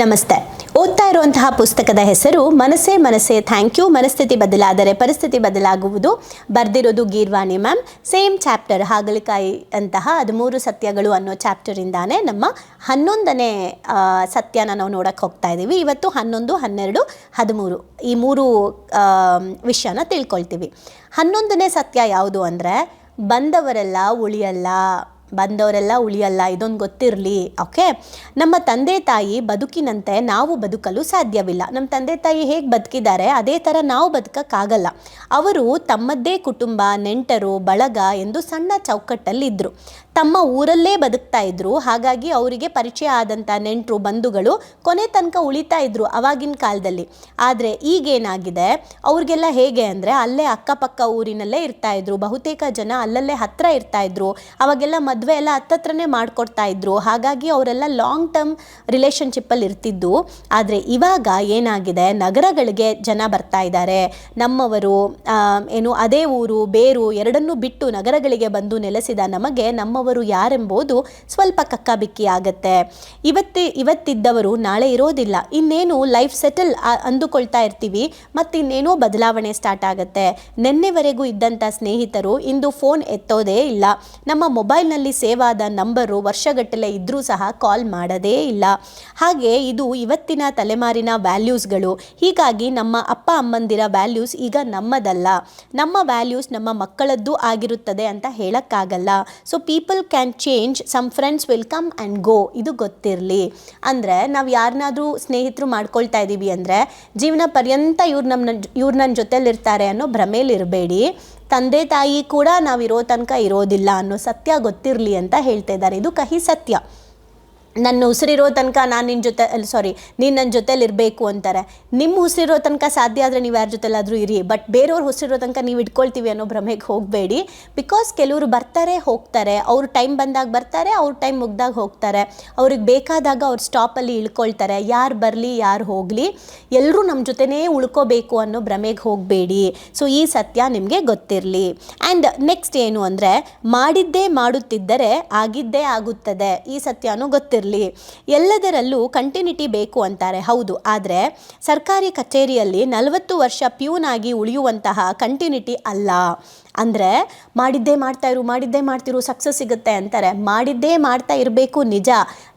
ನಮಸ್ತೆ. ಓದ್ತಾ ಇರುವಂತಹ ಪುಸ್ತಕದ ಹೆಸರು ಮನಸ್ಸೇ ಮನಸ್ಸೇ ಥ್ಯಾಂಕ್ ಯು ಮನಸ್ಥಿತಿ ಬದಲಾದರೆ ಪರಿಸ್ಥಿತಿ ಬದಲಾಗುವುದು. ಬರೆದಿರೋದು ಗೀರ್ವಾಣಿ ಮ್ಯಾಮ್ ಸೇಮ್ ಚಾಪ್ಟರ್ ಹಾಗಲಕಾಯಿ ಅಂತಹ ಹದಿಮೂರು ಸತ್ಯಗಳು ಅನ್ನೋ ಚಾಪ್ಟರಿಂದಾನೇ ನಮ್ಮ ಹನ್ನೊಂದನೇ ಸತ್ಯನ ನಾವು ನೋಡೋಕ್ಕೆ ಹೋಗ್ತಾ ಇದ್ದೀವಿ ಇವತ್ತು ಹನ್ನೊಂದು, ಹನ್ನೆರಡು, ಹದಿಮೂರು ಈ ಮೂರು ವಿಷಯನ ತಿಳ್ಕೊಳ್ತೀವಿ. ಹನ್ನೊಂದನೇ ಸತ್ಯ ಯಾವುದು ಅಂದರೆ ಬಂದವರೆಲ್ಲ ಉಳಿಯಲ್ಲ. ಬಂದವರೆಲ್ಲ ಉಳಿಯಲ್ಲ, ಇದೊಂದು ಗೊತ್ತಿರಲಿ. ಓಕೆ ನಮ್ಮ ತಂದೆ ತಾಯಿ ಬದುಕಿನಂತೆ ನಾವು ಬದುಕಲು ಸಾಧ್ಯವಿಲ್ಲ. ನಮ್ಮ ತಂದೆ ತಾಯಿ ಹೇಗೆ ಬದುಕಿದ್ದಾರೆ, ಅದೇ ಥರ ನಾವು ಬದುಕಕ್ಕಾಗಲ್ಲ. ಅವರು ತಮ್ಮದ್ದೇ ಕುಟುಂಬ, ನೆಂಟರು, ಬಳಗ ಎಂದು ಸಣ್ಣ ಚೌಕಟ್ಟಲ್ಲಿದ್ದರು ತಮ್ಮ ಊರಲ್ಲೇ ಬದುಕ್ತಾ ಇದ್ರು. ಹಾಗಾಗಿ ಅವರಿಗೆ ಪರಿಚಯ ಆದಂಥ ನೆಂಟರು, ಬಂಧುಗಳು ಕೊನೆ ತನಕ ಉಳಿತಾ ಇದ್ದರು ಅವಾಗಿನ ಕಾಲದಲ್ಲಿ. ಆದರೆ ಈಗೇನಾಗಿದೆ, ಅವ್ರಿಗೆಲ್ಲ ಹೇಗೆ ಅಂದರೆ ಅಲ್ಲೇ ಅಕ್ಕಪಕ್ಕ ಊರಿನಲ್ಲೇ ಇರ್ತಾ ಇದ್ರು. ಬಹುತೇಕ ಜನ ಅಲ್ಲಲ್ಲೇ ಹತ್ರ ಇರ್ತಾ ಇದ್ರು. ಅವಾಗೆಲ್ಲ ಮದುವೆ ಎಲ್ಲ ಹತ್ತತ್ರನೇ ಮಾಡಿಕೊಡ್ತಾ ಇದ್ರು. ಹಾಗಾಗಿ ಅವರೆಲ್ಲ ಲಾಂಗ್ ಟರ್ಮ್ ರಿಲೇಷನ್ಶಿಪ್ಪಲ್ಲಿ ಇರ್ತಿದ್ದು. ಆದರೆ ಇವಾಗ ಏನಾಗಿದೆ? ನಗರಗಳಿಗೆ ಜನ ಬರ್ತಾ ಇದ್ದಾರೆ. ನಮ್ಮವರು ಏನು ಅದೇ ಊರು, ಬೇರು ಎರಡನ್ನೂ ಬಿಟ್ಟು ನಗರಗಳಿಗೆ ಬಂದು ನೆಲೆಸಿದ ನಮಗೆ ನಮ್ಮವರು ಯಾರೆಂಬುದು ಸ್ವಲ್ಪ ಕಕ್ಕಾಬಿಕ್ಕಿ ಆಗತ್ತೆ. ಇವತ್ತಿ, ಇವತ್ತಿದ್ದವರು ನಾಳೆ ಇರೋದಿಲ್ಲ. ಇನ್ನೇನು ಲೈಫ್ ಸೆಟಲ್ ಅಂದುಕೊಳ್ತಾ ಇರ್ತೀವಿ. ಮತ್ತು ಇನ್ನೇನೋ ಬದಲಾವಣೆ ಸ್ಟಾರ್ಟ್ ಆಗುತ್ತೆ. ನಿನ್ನೆವರೆಗೂ ಇದ್ದಂಥ ಸ್ನೇಹಿತರು ಇಂದು ಫೋನ್ ಎತ್ತೋದೇ ಇಲ್ಲ. ನಮ್ಮ ಮೊಬೈಲ್ನಲ್ಲಿ ಸೇವ್ ಸೇವಾದ ನಂಬರು ವರ್ಷಗಟ್ಟಲೆ ಇದ್ದರೂ ಸಹ ಕಾಲ್ ಮಾಡೋದೇ ಇಲ್ಲ. ಹಾಗೆ ಇದು ಇವತ್ತಿನ ತಲೆಮಾರಿನ ವ್ಯಾಲ್ಯೂಸ್ಗಳು. ಹೀಗಾಗಿ ನಮ್ಮ ಅಪ್ಪ ಅಮ್ಮಂದಿರ ವ್ಯಾಲ್ಯೂಸ್ ಈಗ ನಮ್ಮದಲ್ಲ. ನಮ್ಮ ವ್ಯಾಲ್ಯೂಸ್ ನಮ್ಮ ಮಕ್ಕಳದ್ದು ಆಗಿರುತ್ತದೆ ಅಂತ ಹೇಳೋಕ್ಕಾಗಲ್ಲ. So people can change some friends will come and go ಇದು ಗೊತ್ತಿರಲಿ. ಅಂದರೆ ನಾವು ಯಾರನ್ನಾದರೂ ಸ್ನೇಹಿತರು ಮಾಡ್ಕೊಳ್ತಾ ಇದ್ದೀವಿ ಅಂದರೆ ಜೀವನ ಪರ್ಯಂತ ಇವ್ರು ನಮ್ಮ ಇವ್ರು ನನ್ನ ಜೊತೆಲಿರ್ತಾರೆ ಅನ್ನೋ ಭ್ರಮೇಲಿರಬೇಡಿ. ತಂದೆ ತಾಯಿ ಕೂಡ ನಾವಿರೋ ತನಕ ಇರೋದಿಲ್ಲ ಅನ್ನೋ ಸತ್ಯ ಗೊತ್ತಿರಲಿ ಅಂತ ಹೇಳ್ತಾ ಇದ್ದಾರೆ. ಇದು ಕಹಿ ಸತ್ಯ. ನನ್ನ ಉಸಿರಿರೋ ತನಕ ನಾನು ನಿನ್ನ ಜೊತೆ ಸಾರಿ ನೀನು ನನ್ನ ಜೊತೆಲಿ ಇರಬೇಕು ಅಂತಾರೆ. ನಿಮ್ಮ ಉಸಿರಿರೋ ತನಕ ಸಾಧ್ಯ ಆದರೆ ನೀವು ಯಾರ ಜೊತೆಲಾದರೂ ಇರಿ ಬಟ್ ಬೇರೆಯವ್ರ ಉಸಿರಿರೋ ತನಕ ನೀವು ಇಟ್ಕೊಳ್ತೀವಿ ಅನ್ನೋ ಭ್ರಮೆಗೆ ಹೋಗಬೇಡಿ. ಬಿಕಾಸ್ ಕೆಲವರು ಬರ್ತಾರೆ, ಹೋಗ್ತಾರೆ. ಅವ್ರ ಟೈಮ್ ಬಂದಾಗ ಬರ್ತಾರೆ, ಅವ್ರ ಟೈಮ್ ಮುಗ್ದಾಗ ಹೋಗ್ತಾರೆ. ಅವ್ರಿಗೆ ಬೇಕಾದಾಗ ಅವ್ರು ಸ್ಟಾಪಲ್ಲಿ ಇಳ್ಕೊಳ್ತಾರೆ. ಯಾರು ಬರಲಿ, ಯಾರು ಹೋಗಲಿ ಎಲ್ಲರೂ ನಮ್ಮ ಜೊತೆನೇ ಉಳ್ಕೋಬೇಕು ಅನ್ನೋ ಭ್ರಮೆಗೆ ಹೋಗಬೇಡಿ. ಸೊ ಈ ಸತ್ಯ ನಿಮಗೆ ಗೊತ್ತಿರಲಿ. ಆ್ಯಂಡ್ ನೆಕ್ಸ್ಟ್ ಏನು ಅಂದರೆ, ಮಾಡಿದ್ದೇ ಮಾಡುತ್ತಿದ್ದರೆ ಆಗಿದ್ದೇ ಆಗುತ್ತದೆ. ಈ ಸತ್ಯನೂ ಗೊತ್ತಿರಲಿ. ಎಲ್ಲದರಲ್ಲೂ ಕಂಟಿನ್ಯೂಟಿ ಬೇಕು ಅಂತಾರೆ. ಹೌದು. ಆದರೆ ಸರ್ಕಾರಿ ಕಚೇರಿಯಲ್ಲಿ ನಲವತ್ತು ವರ್ಷ ಪ್ಯೂನ್ ಆಗಿ ಉಳಿಯುವಂತಹ ಕಂಟಿನ್ಯೂಟಿ ಅಲ್ಲ. ಅಂದರೆ ಮಾಡಿದ್ದೇ ಮಾಡ್ತಾ ಇರು, ಮಾಡಿದ್ದೇ ಮಾಡ್ತಿರು ಸಕ್ಸಸ್ ಸಿಗುತ್ತೆ ಅಂತಾರೆ. ಮಾಡಿದ್ದೇ ಮಾಡ್ತಾ ಇರಬೇಕು ನಿಜ.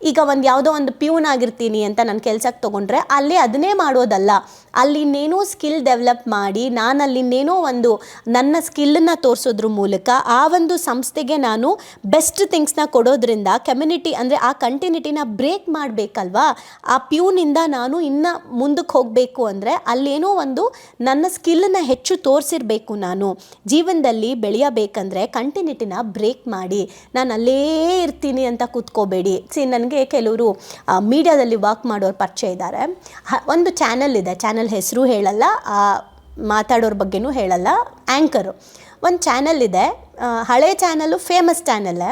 ಈಗ ಒಂದು ಯಾವುದೋ ಒಂದು ಪ್ಯೂನ್ ಆಗಿರ್ತೀನಿ ಅಂತ ನಾನು ಕೆಲ್ಸಕ್ಕೆ ತೊಗೊಂಡ್ರೆ, ಅಲ್ಲಿ ಅದನ್ನೇ ಮಾಡೋದಲ್ಲ. ಅಲ್ಲಿ ನೇನೋ ಸ್ಕಿಲ್ ಡೆವಲಪ್ ಮಾಡಿ, ನಾನು ಅಲ್ಲಿ ನೇನೋ ಒಂದು ನನ್ನ ಸ್ಕಿಲ್ಲನ್ನು ತೋರಿಸೋದ್ರ ಮೂಲಕ ಆ ಒಂದು ಸಂಸ್ಥೆಗೆ ನಾನು ಬೆಸ್ಟ್ ಥಿಂಗ್ಸ್ನ ಕೊಡೋದ್ರಿಂದ ಕಮ್ಯುನಿಟಿ ಅಂದರೆ ಆ ಕಂಟಿನ್ಯೂಟಿನ ಬ್ರೇಕ್ ಮಾಡಬೇಕಲ್ವಾ? ಆ ಪ್ಯೂನಿಂದ ನಾನು ಇನ್ನು ಮುಂದಕ್ಕೆ ಹೋಗಬೇಕು ಅಂದರೆ ಅಲ್ಲೇನೋ ಒಂದು ನನ್ನ ಸ್ಕಿಲ್ನ ಹೆಚ್ಚು ತೋರಿಸಿರಬೇಕು ನಾನು. ಜೀವನದಲ್ಲಿ ಬೆಳೆಯಬೇಕಂದ್ರೆ ಕಂಟಿನ್ಯೂಟಿನ ಬ್ರೇಕ್ ಮಾಡಿ. ನಾನು ಅಲ್ಲೇ ಇರ್ತೀನಿ ಅಂತ ಕೂತ್ಕೋಬೇಡಿ. ಸಿ, ನನಗೆ ಕೆಲವರು ಮೀಡಿಯಾದಲ್ಲಿ ವರ್ಕ್ ಮಾಡೋರು ಪರಿಚಯ ಇದ್ದಾರೆ ಒಂದು ಚಾನಲ್ ಇದೆ. ಚಾನಲ್ ಹೆಸರು ಹೇಳಲ್ಲ, ಆ ಮಾತಾಡೋರ ಬಗ್ಗೆನೂ ಹೇಳಲ್ಲ. ಆ್ಯಂಕರು ಒಂದು ಚಾನಲ್ ಇದೆ ಹಳೆ ಚಾನಲ್ಲು ಫೇಮಸ್ ಚಾನಲ್ಲೇ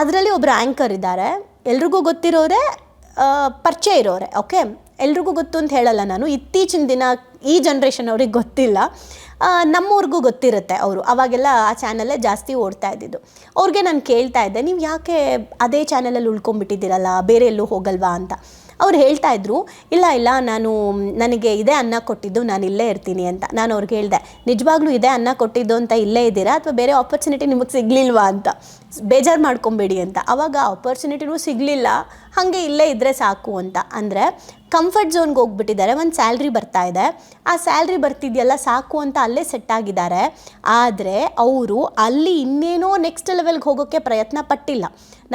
ಅದರಲ್ಲಿ ಒಬ್ಬರು ಆ್ಯಂಕರ್ ಇದ್ದಾರೆ ಎಲ್ರಿಗೂ ಗೊತ್ತಿರೋರೆ ಪರಿಚಯ ಇರೋರೆ, ಓಕೆ? ಎಲ್ರಿಗೂ ಗೊತ್ತು ಅಂತ ಹೇಳಲ್ಲ ನಾನು. ಇತ್ತೀಚಿನ ದಿನ ಈ ಜನ್ರೇಷನ್ ಅವ್ರಿಗೆ ಗೊತ್ತಿಲ್ಲ. ನಮ್ಮೂರಿಗೂ ನಮ್ಮವ್ರಿಗೂ ಗೊತ್ತಿರುತ್ತೆ ಅವರು. ಅವಾಗೆಲ್ಲ ಆ ಚಾನಲ್ಲೇ ಜಾಸ್ತಿ ಓಡ್ತಾ ಇದ್ದಿದ್ದು. ಅವ್ರಿಗೆ ನಾನು ಕೇಳ್ತಾ ಇದ್ದೆ, ನೀವು ಯಾಕೆ ಅದೇ ಚಾನಲಲ್ಲಿ ಉಳ್ಕೊಂಬಿಟ್ಟಿದ್ದೀರಲ್ಲ ಬೇರೆ ಎಲ್ಲೂ ಹೋಗಲ್ವಾ? ಅಂತ. ಅವ್ರು ಹೇಳ್ತಾ ಇದ್ರು, ಇಲ್ಲ ಇಲ್ಲ, ನಾನು, ನನಗೆ ಇದೇ ಅನ್ನ ಕೊಟ್ಟಿದ್ದು, ನಾನು ಇಲ್ಲೇ ಇರ್ತೀನಿ ಅಂತ. ನಾನು ಅವ್ರಿಗೆ ಹೇಳಿದೆ, ನಿಜವಾಗ್ಲೂ ಇದೇ ಅನ್ನ ಕೊಟ್ಟಿದ್ದು ಅಂತ ಇಲ್ಲೇ ಇದ್ದೀರಾ ಅಥವಾ ಬೇರೆ ಆಪರ್ಚುನಿಟಿ ನಿಮಗೆ ಸಿಗಲಿಲ್ವಾ ಅಂತ? ಬೇಜಾರು ಮಾಡ್ಕೊಬೇಡಿ ಅಂತ. ಅವಾಗ ಆಪರ್ಚುನಿಟಿನೂ ಸಿಗಲಿಲ್ಲ. ಹಾಗೆ ಇಲ್ಲೇ ಇದ್ದರೆ ಸಾಕು ಅಂತ. ಅಂದರೆ ಕಂಫರ್ಟ್ ಝೋನ್ಗೆ ಹೋಗ್ಬಿಟ್ಟಿದ್ದಾರೆ, ಒಂದು ಸ್ಯಾಲ್ರಿ ಬರ್ತಾ ಇದೆ. ಆ ಸ್ಯಾಲ್ರಿ ಬರ್ತಿದೆಯಲ್ಲ, ಸಾಕು ಅಂತ ಅಲ್ಲೇ ಸೆಟ್ ಆಗಿದ್ದಾರೆ. ಆದರೆ ಅವರು ಅಲ್ಲಿ ಇನ್ನೇನೋ ನೆಕ್ಸ್ಟ್ ಲೆವೆಲ್ಗೆ ಹೋಗೋಕ್ಕೆ ಪ್ರಯತ್ನ ಪಟ್ಟಿಲ್ಲ.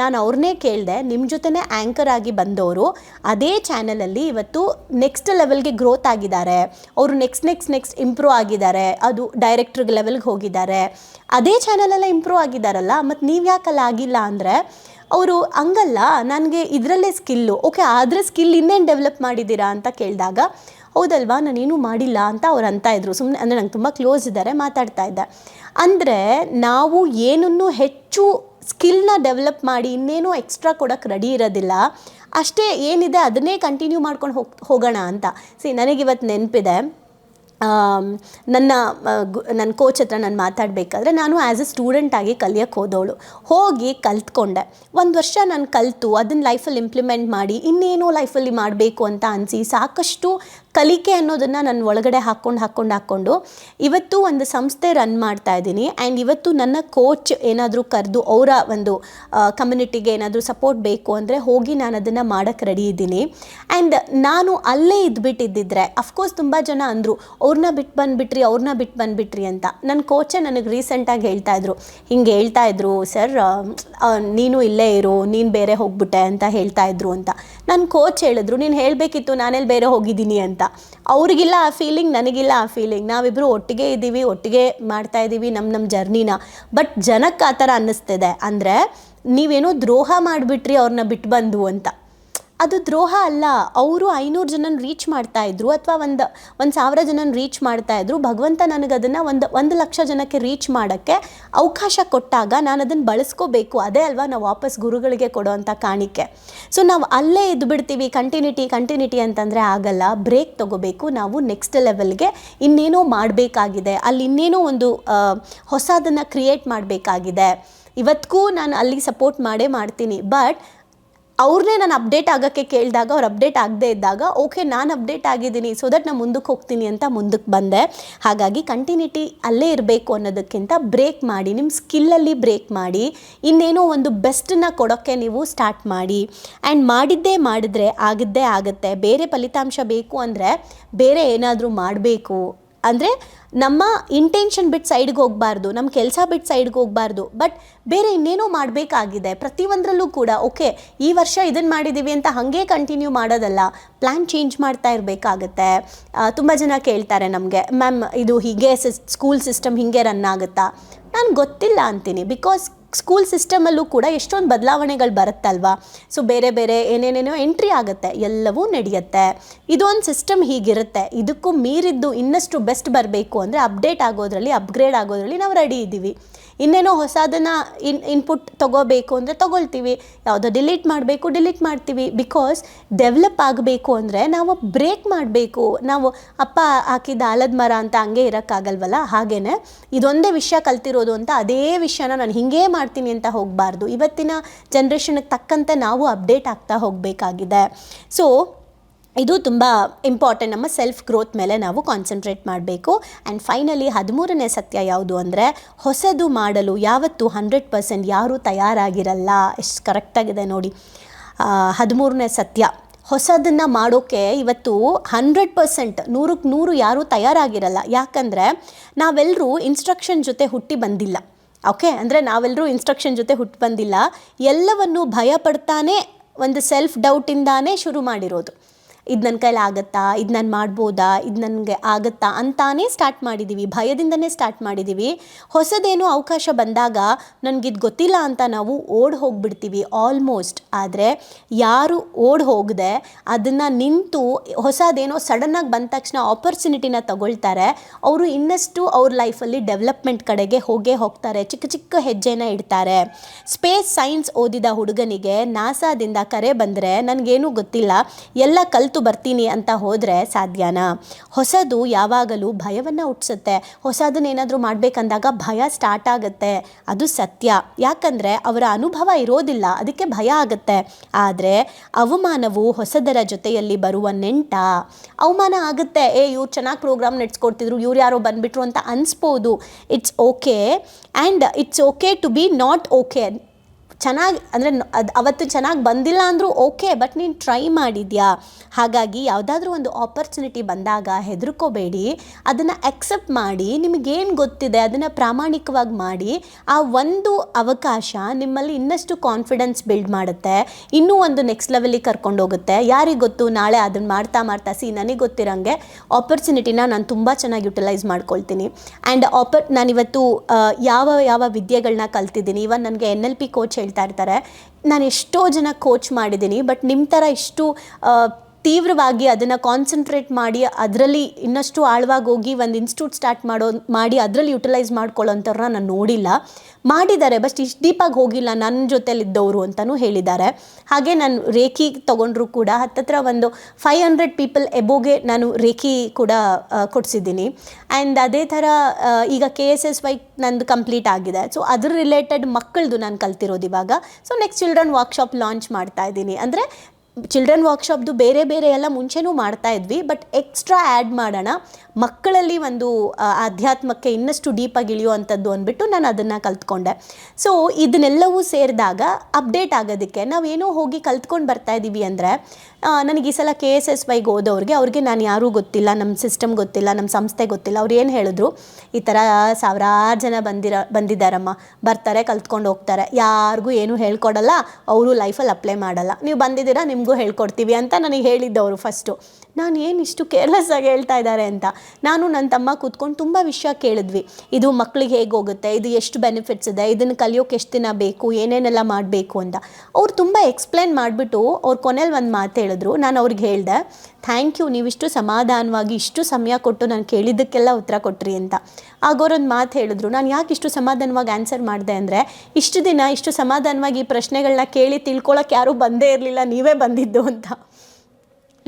ನಾನು ಅವ್ರನ್ನೇ ಕೇಳಿದೆ ನಿಮ್ಮ ಜೊತೆನೇ ಆ್ಯಂಕರ್ ಆಗಿ ಬಂದವರು ಅದೇ ಚಾನಲಲ್ಲಿ ಇವತ್ತು ನೆಕ್ಸ್ಟ್ ಲೆವೆಲ್ಗೆ ಗ್ರೋತ್ ಆಗಿದ್ದಾರೆ. ಅವರು ನೆಕ್ಸ್ಟ್ ನೆಕ್ಸ್ಟ್ ನೆಕ್ಸ್ಟ್ ಇಂಪ್ರೂವ್ ಆಗಿದ್ದಾರೆ. ಅದು ಡೈರೆಕ್ಟ್ರ್ ಲೆವೆಲ್ಗೆ ಹೋಗಿದ್ದಾರೆ. ಅದೇ ಚಾನಲೆಲ್ಲ ಇಂಪ್ರೂವ್ ಆಗಿದ್ದಾರಲ್ಲ, ಮತ್ತು ನೀವು ಯಾಕಲ್ಲ ಆಗಿಲ್ಲ ಅಂದರೆ ಅವರು ಹಂಗಲ್ಲ, ನನಗೆ ಇದರಲ್ಲೇ ಸ್ಕಿಲ್ಲು. ಓಕೆ, ಆದರೆ ಸ್ಕಿಲ್ ಇನ್ನೇನು ಡೆವಲಪ್ ಮಾಡಿದ್ದೀರಾ ಅಂತ ಕೇಳಿದಾಗ, ಹೌದಲ್ವಾ, ನಾನೇನು ಮಾಡಿಲ್ಲ ಅಂತ ಅವ್ರು ಅಂತ ಇದ್ರು. ಸುಮ್ಮನೆ ಅಂದರೆ ನಂಗೆ ತುಂಬ ಕ್ಲೋಸ್ ಇದ್ದಾರೆ, ಮಾತಾಡ್ತಾ ಇದ್ದೆ. ಅಂದರೆ ನಾವು ಏನನ್ನು ಹೆಚ್ಚು ಸ್ಕಿಲ್ನ ಡೆವಲಪ್ ಮಾಡಿ, ಇನ್ನೇನೋ ಎಕ್ಸ್ಟ್ರಾ ಕೊಡೋಕ್ಕೆ ರೆಡಿ ಇರೋದಿಲ್ಲ, ಅಷ್ಟೇ ಏನಿದೆ ಅದನ್ನೇ ಕಂಟಿನ್ಯೂ ಮಾಡ್ಕೊಂಡು ಹೋಗಿ, ಹೋಗೋಣ ಅಂತ. ಸಿ ನನಗಿವತ್ತು ನೆನಪಿದೆ. ನನ್ನ ಗು- ನನ್ನ ಕೋಚ್ ಹತ್ರ ನಾನು ಮಾತಾಡಬೇಕಾದ್ರೆ ನಾನು ಆ್ಯಸ್ ಎ ಸ್ಟೂಡೆಂಟಾಗಿ ಕಲಿಯೋಕ್ಕೆ ಹೋದವಳು. ಹೋಗಿ ಕಲ್ತ್ಕೊಂಡೆ. ಒಂದು ವರ್ಷ ನಾನು ಕಲಿತು ಅದನ್ನು ಲೈಫಲ್ಲಿ ಇಂಪ್ಲಿಮೆಂಟ್ ಮಾಡಿ, ಇನ್ನೇನೋ ಲೈಫಲ್ಲಿ ಮಾಡಬೇಕು ಅಂತ ಅನಿಸಿ ಸಾಕಷ್ಟು ಕಲಿಕೆ ಅನ್ನೋದನ್ನು ನಾನು ಒಳಗಡೆ ಹಾಕ್ಕೊಂಡು ಹಾಕ್ಕೊಂಡು ಹಾಕ್ಕೊಂಡು ಇವತ್ತು ಒಂದು ಸಂಸ್ಥೆ ರನ್ ಮಾಡ್ತಾ ಇದ್ದೀನಿ. ಆ್ಯಂಡ್ ಇವತ್ತು ನನ್ನ ಕೋಚ್ ಏನಾದರೂ ಕರೆದು ಅವರ ಒಂದು ಕಮ್ಯುನಿಟಿಗೆ ಏನಾದರೂ ಸಪೋರ್ಟ್ ಬೇಕು ಅಂದರೆ ಹೋಗಿ ನಾನು ಅದನ್ನು ಮಾಡೋಕ್ಕೆ ರೆಡಿ ಇದ್ದೀನಿ. ಆ್ಯಂಡ್ ನಾನು ಅಲ್ಲೇ ಇದ್ಬಿಟ್ಟಿದ್ದಿದ್ರೆ ಅಫ್ಕೋರ್ಸ್ ತುಂಬ ಜನ ಅಂದರು ಅವ್ರನ್ನ ಬಿಟ್ಟು ಬಂದುಬಿಟ್ರಿ ಅವ್ರನ್ನ ಬಿಟ್ಟು ಬಂದುಬಿಟ್ರಿ ಅಂತ. ನನ್ನ ಕೋಚೇ ನನಗೆ ರೀಸೆಂಟಾಗಿ ಹೇಳ್ತಾ ಇದ್ರು. ಹಿಂಗೆ ಹೇಳ್ತಾ ಇದ್ರು, ಸರ್ ನೀನು ಇಲ್ಲೇ ಇರು, ನೀನು ಬೇರೆ ಹೋಗ್ಬಿಟ್ಟೆ ಅಂತ ಹೇಳ್ತಾ ಇದ್ರು ಅಂತ. ನನ್ನ ಕೋಚ್ ಹೇಳಿದ್ರು, ನೀನು ಹೇಳಬೇಕಿತ್ತು ನಾನೆಲ್ಲಿ ಬೇರೆ ಹೋಗಿದ್ದೀನಿ ಅಂತ. ಅವ್ರಿಗಿಲ್ಲ ಆ ಫೀಲಿಂಗ್ ನನಗಿಲ್ಲ ಆ ಫೀಲಿಂಗ್ ನಾವಿಬ್ಬರು ಒಟ್ಟಿಗೆ ಇದ್ದೀವಿ, ಒಟ್ಟಿಗೆ ಮಾಡ್ತಾ ಇದ್ದೀವಿ ನಮ್ಮ ನಮ್ಮ ಜರ್ನಿನ. ಬಟ್ ಜನಕ್ಕೆ ಆ ಥರ ಅನ್ನಿಸ್ತಿದೆ. ಅಂದರೆ ನೀವೇನೋ ದ್ರೋಹ ಮಾಡಿಬಿಟ್ರಿ ಅವ್ರನ್ನ ಬಿಟ್ಟು ಬಂದು ಅಂತ. ಅದು ದ್ರೋಹ ಅಲ್ಲ. ಅವರು ಐನೂರು ಜನನ ರೀಚ್ ಮಾಡ್ತಾ ಇದ್ರು ಅಥವಾ ಒಂದು ಒಂದು ಸಾವಿರ ಜನನ ರೀಚ್ ಮಾಡ್ತಾ ಇದ್ರು. ಭಗವಂತ ನನಗೆ ಅದನ್ನು ಒಂದು ಒಂದು ಲಕ್ಷ ಜನಕ್ಕೆ ರೀಚ್ ಮಾಡೋಕ್ಕೆ ಅವಕಾಶ ಕೊಟ್ಟಾಗ ನಾನು ಅದನ್ನು ಬಳಸ್ಕೋಬೇಕು. ಅದೇ ಅಲ್ವಾ ನಾವು ವಾಪಸ್ ಗುರುಗಳಿಗೆ ಕೊಡೋವಂಥ ಕಾಣಿಕೆ. ಸೊ ನಾವು ಅಲ್ಲೇ ಇದ್ದು ಬಿಡ್ತೀವಿ. ಕಂಟಿನ್ಯೂಟಿ ಕಂಟಿನ್ಯೂಟಿ ಅಂತಂದರೆ ಆಗಲ್ಲ. ಬ್ರೇಕ್ ತಗೋಬೇಕು. ನಾವು ನೆಕ್ಸ್ಟ್ ಲೆವೆಲ್ಗೆ ಇನ್ನೇನೋ ಮಾಡಬೇಕಾಗಿದೆ. ಅಲ್ಲಿ ಇನ್ನೇನೋ ಒಂದು ಹೊಸದನ್ನು ಕ್ರಿಯೇಟ್ ಮಾಡಬೇಕಾಗಿದೆ. ಇವತ್ತಿಗೂ ನಾನು ಅಲ್ಲಿ ಸಪೋರ್ಟ್ ಮಾಡೇ ಮಾಡ್ತೀನಿ. ಬಟ್ ಅವ್ರನ್ನೇ ನಾನು ಅಪ್ಡೇಟ್ ಆಗೋಕ್ಕೆ ಕೇಳಿದಾಗ, ಅವ್ರು ಅಪ್ಡೇಟ್ ಆಗದೇ ಇದ್ದಾಗ, ಓಕೆ, ನಾನು ಅಪ್ಡೇಟ್ ಆಗಿದ್ದೀನಿ ಸೊ ದಟ್ ನಾನು ಮುಂದಕ್ಕೆ ಹೋಗ್ತೀನಿ ಅಂತ ಮುಂದಕ್ಕೆ ಬಂದೆ. ಹಾಗಾಗಿ ಕಂಟಿನ್ಯೂಟಿ ಅಲ್ಲೇ ಇರಬೇಕು ಅನ್ನೋದಕ್ಕಿಂತ ಬ್ರೇಕ್ ಮಾಡಿ ನಿಮ್ಮ ಸ್ಕಿಲ್ಲಲ್ಲಿ ಬ್ರೇಕ್ ಮಾಡಿ, ಇನ್ನೇನೋ ಒಂದು ಬೆಸ್ಟನ್ನ ಕೊಡೋಕ್ಕೆ ನೀವು ಸ್ಟಾರ್ಟ್ ಮಾಡಿ. ಆ್ಯಂಡ್ ಮಾಡಿದ್ದೇ ಮಾಡಿದ್ರೆ, ಆಗಿದ್ದೇ ಆಗುತ್ತೆ. ಬೇರೆ ಫಲಿತಾಂಶ ಬೇಕು ಅಂದರೆ, ಬೇರೆ ಏನಾದರೂ ಮಾಡಬೇಕು. ಅಂದರೆ ನಮ್ಮ ಇಂಟೆನ್ಷನ್ ಬಿಟ್ಟು ಸೈಡ್ಗೆ ಹೋಗಬಾರ್ದು ನಮ್ಮ ಕೆಲಸ ಬಿಟ್ಟು ಸೈಡ್ಗೆ ಹೋಗಬಾರ್ದು ಬಟ್ ಬೇರೆ ಇನ್ನೇನೋ ಮಾಡಬೇಕಾಗಿದೆ. ಪ್ರತಿಯೊಂದರಲ್ಲೂ ಕೂಡ ಓಕೆ ಈ ವರ್ಷ ಇದನ್ನು ಮಾಡಿದ್ದೀವಿ ಅಂತ ಹಾಗೆ ಕಂಟಿನ್ಯೂ ಮಾಡೋದಲ್ಲ ಪ್ಲ್ಯಾನ್ ಚೇಂಜ್ ಮಾಡ್ತಾ ಇರಬೇಕಾಗತ್ತೆ. ತುಂಬ ಜನ ಕೇಳ್ತಾರೆ ನಮಗೆ, ಮ್ಯಾಮ್, ಇದು ಹೀಗೆ ಸಿಸ್ ಸ್ಕೂಲ್ ಸಿಸ್ಟಮ್ ಹೀಗೆ ರನ್ ಆಗುತ್ತಾ? ನಾನು ಗೊತ್ತಿಲ್ಲ ಅಂತೀನಿ ಬಿಕಾಸ್ ಸ್ಕೂಲ್ ಸಿಸ್ಟಮಲ್ಲೂ ಕೂಡ ಎಷ್ಟೊಂದು ಬದಲಾವಣೆಗಳು ಬರುತ್ತಲ್ವಾ? ಸೊ ಬೇರೆ ಬೇರೆ ಏನೇನೇನೋ ಎಂಟ್ರಿ ಆಗುತ್ತೆ, ಎಲ್ಲವೂ ನಡೆಯುತ್ತೆ. ಇದೊಂದು ಸಿಸ್ಟಮ್ ಹೀಗಿರುತ್ತೆ. ಇದಕ್ಕೂ ಮೀರಿದ್ದು ಇನ್ನಷ್ಟು ಬೆಸ್ಟ್ ಬರಬೇಕು ಅಂದರೆ ಅಪ್ಡೇಟ್ ಆಗೋದ್ರಲ್ಲಿ ಅಪ್ಗ್ರೇಡ್ ಆಗೋದ್ರಲ್ಲಿ ನಾವು ರೆಡಿ ಇದ್ದೀವಿ ಇನ್ನೇನೋ ಹೊಸದನ್ನು ಇನ್ ಇನ್ಪುಟ್ ತೊಗೋಬೇಕು ಅಂದರೆ ತೊಗೊಳ್ತೀವಿ. ಯಾವುದೋ ಡಿಲೀಟ್ ಮಾಡಬೇಕು ಡಿಲೀಟ್ ಮಾಡ್ತೀವಿ. ಬಿಕಾಸ್ ಡೆವಲಪ್ ಆಗಬೇಕು ಅಂದರೆ ನಾವು ಬ್ರೇಕ್ ಮಾಡಬೇಕು. ನಾವು ಅಪ್ಪ ಹಾಕಿದ ಆಲದ ಮರ ಅಂತ ಹಂಗೆ ಇರೋಕ್ಕಾಗಲ್ವಲ್ಲ? ಹಾಗೇ ಇದೊಂದೇ ವಿಷಯ ಕಲ್ತಿರೋದು ಅಂತ ಅದೇ ವಿಷಯನ ನಾನು ಹಿಂಗೇ ಮಾಡ್ತೀನಿ ಅಂತ ಹೋಗಬಾರ್ದು. ಇವತ್ತಿನ ಜನ್ರೇಷನ್ಗೆ ತಕ್ಕಂತೆ ನಾವು ಅಪ್ಡೇಟ್ ಆಗ್ತಾ ಹೋಗಬೇಕಾಗಿದೆ. ಸೊ ಇದು ತುಂಬ ಇಂಪಾರ್ಟೆಂಟ್ ನಮ್ಮ ಸೆಲ್ಫ್ ಗ್ರೋತ್ ಮೇಲೆ ನಾವು ಕಾನ್ಸಂಟ್ರೇಟ್ ಮಾಡಬೇಕು. ಆ್ಯಂಡ್ ಫೈನಲಿ ಹದಿಮೂರನೇ ಸತ್ಯ ಯಾವುದು ಅಂದರೆ, ಹೊಸದು ಮಾಡಲು ಯಾವತ್ತೂ ಹಂಡ್ರೆಡ್ ಪರ್ಸೆಂಟ್ ಯಾರೂ ತಯಾರಾಗಿರಲ್ಲ. ಎಷ್ಟು ಕರೆಕ್ಟಾಗಿದೆ ನೋಡಿ. ಹದಿಮೂರನೇ ಸತ್ಯ. ಹೊಸದನ್ನು ಮಾಡೋಕ್ಕೆ ಇವತ್ತು ಹಂಡ್ರೆಡ್ ಪರ್ಸೆಂಟ್ ನೂರಕ್ಕೆ ನೂರು ಯಾರೂ ತಯಾರಾಗಿರಲ್ಲ. ಯಾಕಂದರೆ ನಾವೆಲ್ಲರೂ ಇನ್ಸ್ಟ್ರಕ್ಷನ್ ಜೊತೆ ಹುಟ್ಟಿ ಬಂದಿಲ್ಲ. ಓಕೆ ಅಂದರೆ ನಾವೆಲ್ಲರೂ ಇನ್ಸ್ಟ್ರಕ್ಷನ್ ಜೊತೆ ಹುಟ್ಟಿ ಬಂದಿಲ್ಲ. ಎಲ್ಲವನ್ನು ಭಯ ಪಡ್ತಾನೆ ಒಂದು ಸೆಲ್ಫ್ ಡೌಟಿಂದಾನೇ ಶುರು ಮಾಡಿರೋದು. ಇದು ನನ್ನ ಕೈಲಿ ಆಗುತ್ತಾ? ಇದು ನಾನು ಮಾಡ್ಬೋದಾ? ಇದು ನನಗೆ ಆಗುತ್ತಾ? ಅಂತಾನೇ ಸ್ಟಾರ್ಟ್ ಮಾಡಿದ್ದೀವಿ ಭಯದಿಂದನೇ ಸ್ಟಾರ್ಟ್ ಮಾಡಿದ್ದೀವಿ ಹೊಸದೇನೋ ಅವಕಾಶ ಬಂದಾಗ ನನಗಿದು ಗೊತ್ತಿಲ್ಲ ಅಂತ ನಾವು ಓಡ್ ಹೋಗ್ಬಿಡ್ತೀವಿ ಆಲ್ಮೋಸ್ಟ್ ಆದರೆ ಯಾರು ಓಡ್ ಹೋಗದೆ ಅದನ್ನು ನಿಂತು ಹೊಸದೇನೋ ಸಡನ್ನಾಗಿ ಬಂದ ತಕ್ಷಣ ಆಪರ್ಚುನಿಟಿನ ತಗೊಳ್ತಾರೆ. ಅವರು ಇನ್ನಷ್ಟು ಅವ್ರ ಲೈಫಲ್ಲಿ ಡೆವಲಪ್ಮೆಂಟ್ ಕಡೆಗೆ ಹೋಗೇ ಹೋಗ್ತಾರೆ. ಚಿಕ್ಕ ಚಿಕ್ಕ ಹೆಜ್ಜೆನ ಇಡ್ತಾರೆ. ಸ್ಪೇಸ್ ಸೈನ್ಸ್ ಓದಿದ ಹುಡುಗನಿಗೆ ನಾಸಾದಿಂದ ಕರೆ ಬಂದರೆ ನನಗೇನು ಗೊತ್ತಿಲ್ಲ. ಎಲ್ಲ ಕಲ್ತು ಬರ್ತೀನಿ ಅಂತ ಹೋದರೆ ಸಾಧ್ಯನಾ? ಹೊಸದು ಯಾವಾಗಲೂ ಭಯವನ್ನು ಹುಟ್ಟಿಸುತ್ತೆ ಹೊಸದನ್ನೇನಾದರೂ ಮಾಡಬೇಕಂದಾಗ ಭಯ ಸ್ಟಾರ್ಟ್ ಆಗುತ್ತೆ. ಅದು ಸತ್ಯ. ಯಾಕಂದರೆ ಅವರ ಅನುಭವ ಇರೋದಿಲ್ಲ. ಅದಕ್ಕೆ ಭಯ ಆಗುತ್ತೆ. ಆದರೆ ಅವಮಾನವು ಹೊಸದರ ಜೊತೆಯಲ್ಲಿ ಬರುವ ನೆಂಟ. ಅವಮಾನ ಆಗುತ್ತೆ. ಏ, ಇವ್ರು ಚೆನ್ನಾಗಿ ಪ್ರೋಗ್ರಾಮ್ ನಡೆಸ್ಕೊಡ್ತಿದ್ರು, ಇವ್ರು ಯಾರೋ ಬಂದುಬಿಟ್ರು ಅಂತ ಅನಿಸ್ಬೋದು. It's okay and it's okay to be not okay ಚೆನ್ನಾಗಿ ಅಂದರೆ ಅದು ಅವತ್ತು ಚೆನ್ನಾಗಿ ಬಂದಿಲ್ಲ ಅಂದರೂ ಓಕೆ, ಬಟ್ ನೀನು ಟ್ರೈ ಮಾಡಿದ್ಯಾ? ಹಾಗಾಗಿ ಯಾವುದಾದ್ರೂ ಒಂದು ಆಪರ್ಚುನಿಟಿ ಬಂದಾಗ ಹೆದರ್ಕೋಬೇಡಿ. ಅದನ್ನು ಅಕ್ಸೆಪ್ಟ್ ಮಾಡಿ, ನಿಮಗೇನು ಗೊತ್ತಿದೆ ಅದನ್ನು ಪ್ರಾಮಾಣಿಕವಾಗಿ ಮಾಡಿ, ಆ ಒಂದು ಅವಕಾಶ ನಿಮ್ಮಲ್ಲಿ ಇನ್ನಷ್ಟು ಕಾನ್ಫಿಡೆನ್ಸ್ ಬಿಲ್ಡ್ ಮಾಡುತ್ತೆ. ಇನ್ನೂ ಒಂದು ನೆಕ್ಸ್ಟ್ ಲೆವೆಲಿಗೆ ಕರ್ಕೊಂಡು ಹೋಗುತ್ತೆ. ಯಾರಿಗೆ ಗೊತ್ತು? ನಾಳೆ ಅದನ್ನು ಮಾಡ್ತಾ ಮಾಡ್ತಾ ಸಿ, ನನಗೆ ಗೊತ್ತಿರೋಂಗೆ ಆಪರ್ಚುನಿಟಿನ ನಾನು ತುಂಬ ಚೆನ್ನಾಗಿ ಯುಟಿಲೈಸ್ ಮಾಡ್ಕೊಳ್ತೀನಿ. ಆ್ಯಂಡ್ ಆಪರ್ ನಾನಿವತ್ತು ಯಾವ ಯಾವ ವಿದ್ಯೆಗಳನ್ನ ಕಲ್ತಿದ್ದೀನಿ. ಇವನ್ ನನಗೆ ಎನ್ ಎಲ್ ಪಿ ಕೋಚ್ ಹೇಳ್ತಾ ಇರ್ತಾರೆ. ನಾನು ಎಷ್ಟೋ ಜನ ಕೋಚ್ ಮಾಡಿದ್ದೀನಿ ಬಟ್ ನಿಮ್ಮ ಥರ ಇಷ್ಟು ತೀವ್ರವಾಗಿ ಅದನ್ನು ಕಾನ್ಸಂಟ್ರೇಟ್ ಮಾಡಿ ಅದರಲ್ಲಿ ಇನ್ನಷ್ಟು ಆಳವಾಗಿ ಹೋಗಿ ಒಂದು ಇನ್ಸ್ಟಿಟ್ಯೂಟ್ ಸ್ಟಾರ್ಟ್ ಮಾಡೋ, ಮಾಡಿ ಅದರಲ್ಲಿ ಯುಟಿಲೈಸ್ ಮಾಡ್ಕೊಳ್ಳೋಂಥವ್ರನ್ನ ನಾನು ನೋಡಿಲ್ಲ. ಮಾಡಿದ್ದಾರೆ ಬಟ್ ಇಷ್ಟು ಡೀಪಾಗಿ ಹೋಗಿಲ್ಲ ನನ್ನ ಜೊತೆಲಿದ್ದವರು ಅಂತಲೂ ಹೇಳಿದ್ದಾರೆ. ಹಾಗೆ ನಾನು ರೇಖಿ ತೊಗೊಂಡ್ರು ಕೂಡ ಹತ್ತತ್ರ ಒಂದು ಫೈವ್ ಹಂಡ್ರೆಡ್ ಪೀಪಲ್ ಎಬೋಗೆ ನಾನು ರೇಖಿ ಕೂಡ ಕೊಡಿಸಿದ್ದೀನಿ. ಆ್ಯಂಡ್ ಅದೇ ಥರ ಈಗ ಕೆ ಎಸ್ ಎಸ್ ವೈ ನಂದು ಕಂಪ್ಲೀಟ್ ಆಗಿದೆ. ಸೊ ಅದ್ರ ರಿಲೇಟೆಡ್ ಮಕ್ಕಳದು ನಾನು ಕಲ್ತಿರೋದು ಇವಾಗ. So next children workshop launch ಮಾಡ್ತಾ ಇದ್ದೀನಿ. ಅಂದರೆ ಚಿಲ್ಡ್ರನ್ ವರ್ಕ್ಶಾಪ್ದು ಬೇರೆ ಬೇರೆ ಎಲ್ಲ ಮುಂಚೆನೂ ಮಾಡ್ತಾ ಇದ್ವಿ ಬಟ್ ಎಕ್ಸ್ಟ್ರಾ ಆ್ಯಡ್ ಮಾಡೋಣ. ಮಕ್ಕಳಲ್ಲಿ ಒಂದು ಆಧ್ಯಾತ್ಮಕ್ಕೆ ಇನ್ನಷ್ಟು ಡೀಪಾಗಿ ಇಳಿಯುವಂಥದ್ದು ಅಂದ್ಬಿಟ್ಟು ನಾನು ಅದನ್ನು ಕಲ್ತ್ಕೊಂಡೆ. ಸೊ ಇದನ್ನೆಲ್ಲವೂ ಸೇರಿದಾಗ ಅಪ್ಡೇಟ್ ಆಗೋದಕ್ಕೆ ನಾವೇನೋ ಹೋಗಿ ಕಲ್ತ್ಕೊಂಡು ಬರ್ತಾ ಇದ್ದೀವಿ ಅಂದರೆ ನನಗೆ ಈ ಸಲ ಕೆ ಎಸ್ ಎಸ್ ವೈಗೆ ಹೋದವ್ರಿಗೆ ಅವ್ರಿಗೆ ನಾನು ಯಾರೂ ಗೊತ್ತಿಲ್ಲ ನಮ್ಮ ಸಿಸ್ಟಮ್ ಗೊತ್ತಿಲ್ಲ ನಮ್ಮ ಸಂಸ್ಥೆ ಗೊತ್ತಿಲ್ಲ. ಅವ್ರು ಏನು ಹೇಳಿದ್ರು, ಈ ಥರ ಸಾವಿರಾರು ಜನ ಬಂದಿರ, ಬಂದಿದ್ದಾರಮ್ಮ, ಬರ್ತಾರೆ, ಕಲ್ತ್ಕೊಂಡು ಹೋಗ್ತಾರೆ. ಯಾರಿಗೂ ಏನೂ ಹೇಳ್ಕೊಡಲ್ಲ, ಅವರು ಲೈಫಲ್ಲಿ ಅಪ್ಲೈ ಮಾಡಲ್ಲ. ನೀವು ಬಂದಿದ್ದೀರಾ, ನಿಮಗೂ ಹೇಳ್ಕೊಡ್ತೀವಿ ಅಂತ ನನಗೆ ಹೇಳಿದ್ದವರು ಫಸ್ಟು ನಾನು ಏನು ಇಷ್ಟು ಕೇರ್ಲೆಸ್ ಆಗಿ ಹೇಳ್ತಾ ಇದ್ದಾರೆ ಅಂತ? ನಾನು ನನ್ನ ತಮ್ಮ ಕೂತ್ಕೊಂಡು ತುಂಬ ವಿಷಯ ಕೇಳಿದ್ವಿ. ಇದು ಮಕ್ಳಿಗೆ ಹೇಗೆ ಹೋಗುತ್ತೆ? ಇದು ಎಷ್ಟು ಬೆನಿಫಿಟ್ಸ್ ಇದೆ? ಇದನ್ನು ಕಲಿಯೋಕೆ ಎಷ್ಟು ದಿನ ಬೇಕು? ಏನೇನೆಲ್ಲ ಮಾಡಬೇಕು ಅಂತ. ಅವ್ರು ತುಂಬ ಎಕ್ಸ್ಪ್ಲೇನ್ ಮಾಡಿಬಿಟ್ಟು ಅವ್ರು ಕೊನೆಯಲ್ಲಿ ಒಂದು ಮಾತು ಹೇಳಿದ್ರು. ನಾನು ಅವ್ರಿಗೆ ಹೇಳ್ದೆ ಥ್ಯಾಂಕ್ ಯು ನೀವಿಷ್ಟು ಸಮಾಧಾನವಾಗಿ ಇಷ್ಟು ಸಮಯ ಕೊಟ್ಟು ನಾನು ಕೇಳಿದ್ದಕ್ಕೆಲ್ಲ ಉತ್ತರ ಕೊಟ್ರಿ ಅಂತ. ಆಗೋರೊಂದು ಮಾತು ಹೇಳಿದ್ರು. ನಾನು ಯಾಕೆ ಇಷ್ಟು ಸಮಾಧಾನವಾಗಿ ಆನ್ಸರ್ ಮಾಡಿದೆ ಅಂದರೆ, ಇಷ್ಟು ದಿನ ಇಷ್ಟು ಸಮಾಧಾನವಾಗಿ ಈ ಪ್ರಶ್ನೆಗಳನ್ನ ಕೇಳಿ ತಿಳ್ಕೊಳಕ್ಕೆ ಯಾರೂ ಬಂದೇ ಇರಲಿಲ್ಲ. ನೀವೇ ಬಂದಿದ್ದು ಅಂತ.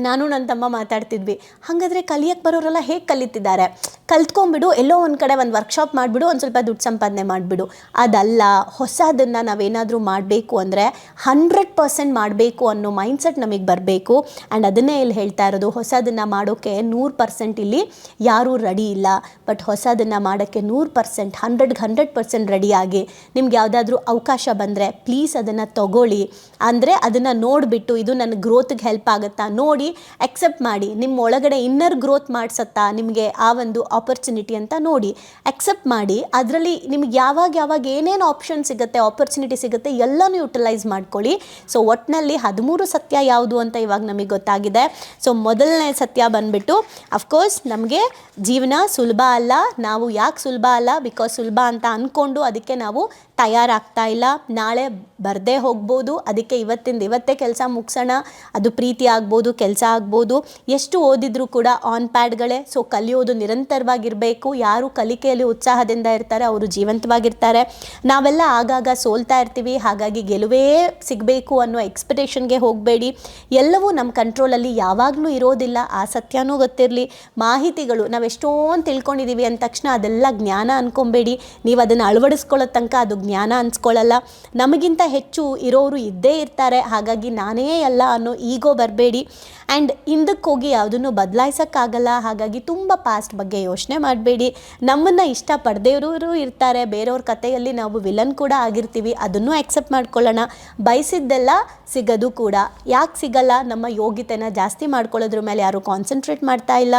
ನಾನು ನನ್ನ ತಮ್ಮ ಮಾತಾಡ್ತಿದ್ವಿ. ಹಾಗಾದರೆ ಕಲಿಯಕ್ಕೆ ಬರೋರೆಲ್ಲ ಹೇಗೆ ಕಲಿತಿದ್ದಾರೆ? ಕಲ್ತ್ಕೊಂಬಿಡು ಎಲ್ಲೋ ಒಂದು ಕಡೆ ಒಂದು ವರ್ಕ್ಶಾಪ್ ಮಾಡಿಬಿಡು, ಒಂದು ಸ್ವಲ್ಪ ದುಡ್ಡು ಸಂಪಾದನೆ ಮಾಡಿಬಿಡು. ಅದಲ್ಲ, ಹೊಸದನ್ನು ನಾವೇನಾದರೂ ಮಾಡಬೇಕು ಅಂದರೆ ಹಂಡ್ರೆಡ್ ಪರ್ಸೆಂಟ್ ಮಾಡಬೇಕು ಅನ್ನೋ ಮೈಂಡ್ಸೆಟ್ ನಮಗೆ ಬರಬೇಕು. ಆ್ಯಂಡ್ ಅದನ್ನೇ ಇಲ್ಲಿ ಹೇಳ್ತಾ ಇರೋದು, ಹೊಸದನ್ನು ಮಾಡೋಕ್ಕೆ ನೂರು ಪರ್ಸೆಂಟ್ ಇಲ್ಲಿ ಯಾರೂ ರೆಡಿ ಇಲ್ಲ. ಬಟ್ ಹೊಸದನ್ನು ಮಾಡೋಕ್ಕೆ ನೂರು ಪರ್ಸೆಂಟ್ ಹಂಡ್ರೆಡ್ಗೆ ಹಂಡ್ರೆಡ್ ಪರ್ಸೆಂಟ್ ರೆಡಿಯಾಗಿ ನಿಮ್ಗೆ ಯಾವುದಾದ್ರೂ ಅವಕಾಶ ಬಂದರೆ ಪ್ಲೀಸ್ ಅದನ್ನು ತಗೊಳ್ಳಿ. ಅಂದರೆ ಅದನ್ನು ನೋಡಿಬಿಟ್ಟು ಇದು ನನ್ನ ಗ್ರೋತ್ಗೆ ಹೆಲ್ಪ್ ಆಗುತ್ತಾ? ನೋಡಿ ಅಕ್ಸೆಪ್ಟ್ ಮಾಡಿ, ನಿಮ್ಮ ಒಳಗಡೆ ಇನ್ನರ್ ಗ್ರೋತ್ ಮಾಡಿಸತ್ತಾ ನಿಮಗೆ ಆ ಒಂದು ಆಪರ್ಚುನಿಟಿ ಅಂತ ನೋಡಿ. ಅಕ್ಸೆಪ್ಟ್ ಮಾಡಿ, ಅದರಲ್ಲಿ ನಿಮ್ಗೆ ಯಾವಾಗ ಯಾವಾಗ ಏನೇನು ಆಪ್ಷನ್ ಸಿಗುತ್ತೆ ಆಪರ್ಚುನಿಟಿ ಸಿಗುತ್ತೆ ಎಲ್ಲನೂ ಯುಟಿಲೈಸ್ ಮಾಡ್ಕೊಳ್ಳಿ. ಸೊ ಒಟ್ಟಿನಲ್ಲಿ ಹದಿಮೂರು ಸತ್ಯ ಯಾವುದು ಅಂತ ಇವಾಗ ನಮಗೆ ಗೊತ್ತಾಗಿದೆ. ಸೊ ಮೊದಲನೇ ಸತ್ಯ ಬಂದ್ಬಿಟ್ಟು ಅಫ್ಕೋರ್ಸ್ ನಮಗೆ ಜೀವನ ಸುಲಭ ಅಲ್ಲ, ನಾವು ಯಾಕೆ ಸುಲಭ ಅಲ್ಲ ಬಿಕಾಸ್ ಸುಲಭ ಅಂತ ಅಂದ್ಕೊಂಡು ಅದಕ್ಕೆ ನಾವು ತಯಾರಾಗ್ತಾ ಇಲ್ಲ. ನಾಳೆ ಬರದೇ ಹೋಗ್ಬೋದು, ಅದಕ್ಕೆ ಇವತ್ತಿಂದ ಇವತ್ತೇ ಕೆಲಸ ಮುಗಿಸೋಣ, ಅದು ಪ್ರೀತಿ ಆಗ್ಬೋದು, ಕೆಲಸ ಆಗ್ಬೋದು ಎಷ್ಟು ಓದಿದ್ರು ಕೂಡ ಆನ್ ಪ್ಯಾಡ್ಗಳೇ ಸೊ ಕಲಿಯೋದು ನಿರಂತರವಾಗಿರಬೇಕು. ಯಾರು ಕಲಿಕೆಯಲ್ಲಿ ಉತ್ಸಾಹದಿಂದ ಇರ್ತಾರೆ, ಅವರು ಜೀವಂತವಾಗಿರ್ತಾರೆ. ನಾವೆಲ್ಲ ಆಗಾಗ ಸೋಲ್ತಾ ಇರ್ತೀವಿ. ಹಾಗಾಗಿ ಗೆಲುವೇ ಸಿಗಬೇಕು ಅನ್ನೋ ಎಕ್ಸ್ಪೆಕ್ಟೇಷನ್ಗೆ ಹೋಗಬೇಡಿ. ಎಲ್ಲವೂ ನಮ್ಮ ಕಂಟ್ರೋಲಲ್ಲಿ ಯಾವಾಗಲೂ ಇರೋದಿಲ್ಲ. ಆ ಸತ್ಯನೂ ಗೊತ್ತಿರಲಿ. ಮಾಹಿತಿಗಳು, ನಾವು ಎಷ್ಟೊಂದು ತಿಳ್ಕೊಂಡಿದ್ದೀವಿ ಅಂದ ತಕ್ಷಣ ಅದೆಲ್ಲ ಜ್ಞಾನ ಅನ್ಕೊಬೇಡಿ. ನೀವು ಅದನ್ನು ಅಳವಡಿಸ್ಕೊಳ್ಳೋ ತನಕ ಅದು ಜ್ಞಾನ ಅನ್ಸ್ಕೊಳ್ಳಲ್ಲ. ನಮಗಿಂತ ಹೆಚ್ಚು ಇರೋರು ಇದ್ದೇ ಇರ್ತಾರೆ. ಹಾಗಾಗಿ ನಾನೇ ಅಲ್ಲ ಅನ್ನೋ ಈಗೋ ಬರಬೇಡಿ. ಆ್ಯಂಡ್ ಹಿಂದಕ್ಕೆ ಹೋಗಿ ಯಾವುದನ್ನು ಬದಲಾಯಿಸೋಕ್ಕಾಗಲ್ಲ, ಹಾಗಾಗಿ ತುಂಬ ಪಾಸ್ಟ್ ಬಗ್ಗೆ ಯೋಚನೆ ಮಾಡಬೇಡಿ. ನಮ್ಮನ್ನು ಇಷ್ಟಪಡದೇವರು ಇರ್ತಾರೆ, ಬೇರೆಯವ್ರ ಕಥೆಯಲ್ಲಿ ನಾವು ವಿಲನ್ ಕೂಡ ಆಗಿರ್ತೀವಿ, ಅದನ್ನು ಆಕ್ಸೆಪ್ಟ್ ಮಾಡ್ಕೊಳ್ಳೋಣ. ಬಯಸಿದ್ದೆಲ್ಲ ಸಿಗೋದು ಕೂಡ. ಯಾಕೆ ಸಿಗಲ್ಲ? ನಮ್ಮ ಯೋಗ್ಯತೆನ ಜಾಸ್ತಿ ಮಾಡ್ಕೊಳ್ಳೋದ್ರ ಮೇಲೆ ಯಾರೂ ಕಾನ್ಸಂಟ್ರೇಟ್ ಮಾಡ್ತಾ ಇಲ್ಲ.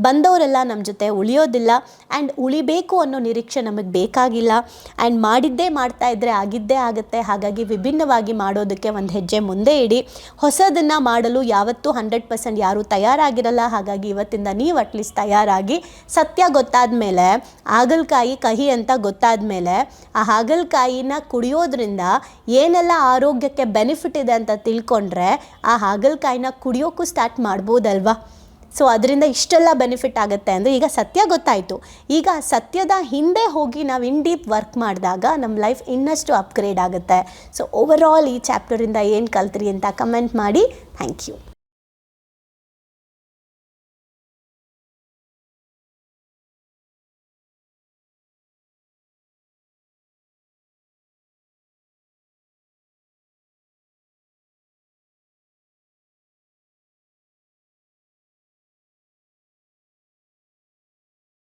ಬಂದವರೆಲ್ಲ ನಮ್ಮ ಜೊತೆ ಉಳಿಯೋದಿಲ್ಲ. ಆ್ಯಂಡ್ ಉಳಿಬೇಕು ಅನ್ನೋ ನಿರೀಕ್ಷೆ ನಮಗೆ ಬೇಕಾಗಿಲ್ಲ. ಆ್ಯಂಡ್ ಮಾಡಿದ್ದೇ ಮಾಡ್ತಾ ಇದ್ದರೆ ಆಗಿದ್ದೇ ಆಗುತ್ತೆ. ಹಾಗಾಗಿ ವಿಭಿನ್ನವಾಗಿ ಮಾಡೋದಕ್ಕೆ ಒಂದು ಹೆಜ್ಜೆ ಮುಂದೆ ಇಡಿ. ಹೊಸದನ್ನು ಮಾಡಲು ಯಾವತ್ತೂ ಹಂಡ್ರೆಡ್ ಪರ್ಸೆಂಟ್ ಯಾರೂ ತಯಾರಾಗಿರಲ್ಲ. ಹಾಗಾಗಿ ಇವತ್ತಿಂದ ನೀವು ಅಟ್ಲೀಸ್ಟ್ ತಯಾರಾಗಿ ಸತ್ಯ ಗೊತ್ತಾದ ಮೇಲೆ, ಹಾಗಲಕಾಯಿ ಕಹಿ ಅಂತ ಗೊತ್ತಾದ ಮೇಲೆ, ಆ ಹಾಗಲಕಾಯಿನ ಕುಡಿಯೋದ್ರಿಂದ ಏನೆಲ್ಲ ಆರೋಗ್ಯಕ್ಕೆ ಬೆನಿಫಿಟ್ ಇದೆ ಅಂತ ತಿಳ್ಕೊಂಡ್ರೆ, ಆ ಹಾಗಲಕಾಯಿನ ಕುಡಿಯೋಕ್ಕೂ ಸ್ಟಾರ್ಟ್ ಮಾಡ್ಬೋದಲ್ವಾ? ಸೊ ಅದರಿಂದ ಇಷ್ಟೆಲ್ಲ ಬೆನಿಫಿಟ್ ಆಗುತ್ತೆ ಅಂದರೆ ಈಗ ಸತ್ಯ ಗೊತ್ತಾಯಿತು. ಈಗ ಸತ್ಯದ ಹಿಂದೆ ಹೋಗಿ ನಾವು ಇನ್ ಡೀಪ್ ವರ್ಕ್ ಮಾಡಿದಾಗ ನಮ್ಮ ಲೈಫ್ ಇನ್ನಷ್ಟು ಅಪ್ಗ್ರೇಡ್ ಆಗುತ್ತೆ. ಸೊ ಓವರ್ ಆಲ್ ಈ ಚಾಪ್ಟರಿಂದ ಏನು ಕಲ್ತ್ರಿ ಅಂತ ಕಮೆಂಟ್ ಮಾಡಿ. Thank you